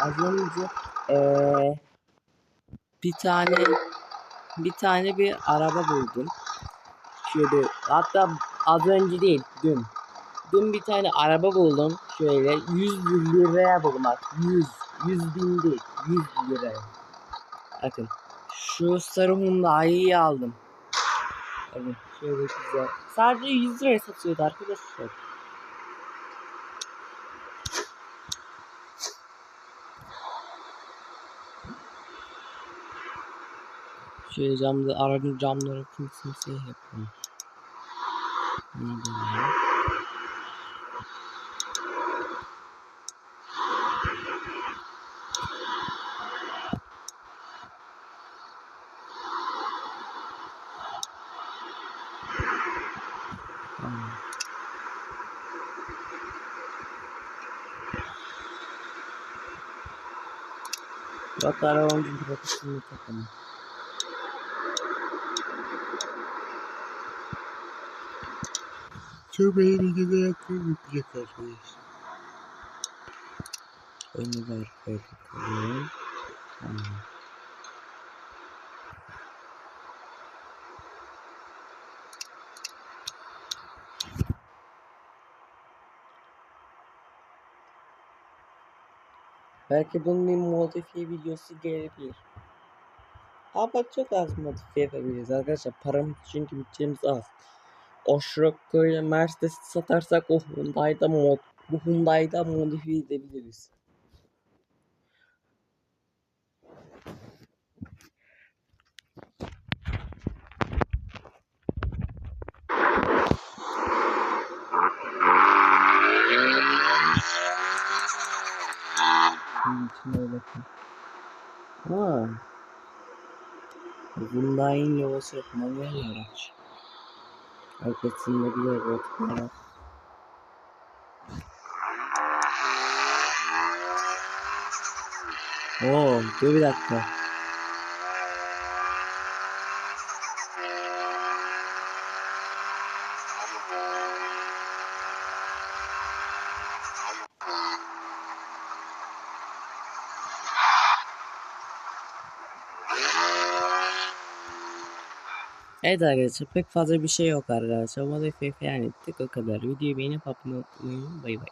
az önce eee, bir tane bir tane bir araba buldum. Şöyle hatta az önce değil dün. Dün bir tane araba buldum. Şöyle 100 liraya buldum bak. 100. 100 bin değil. 100 liraya. Bakın. Şu sarı Hyundai'yi aldım. Bakın şöyle güzel. Sadece 100 liraya satıyordu arkadaşlar. Şöyle camda arabın camları kimse yapalım. Ne diyeyim? Tamam. Bak arabamın profesini takalım. Beğenici de yapmayı yapacak arkadaşlar. Önü var böyle koyalım. Tamam. Belki bunun bir modifiye videosu gelebilir. Ama çok az modifiye yapabiliriz arkadaşlar. Param çünkü bütçemiz az. O Scirocco ile Mercedes satarsak o Hyundai'da mod bu Hyundai'da modifiye edebiliriz. Ha. Hyundai'nin yuvası yok. Manuel araç. Arkasında bir koltuk var. Oo, dur bir dakika. Evet arkadaşlar pek fazla bir şey yok arkadaşlar. Modifiye falan ettik o kadar. Videoyu beğenip abone olmayı. Bay bay.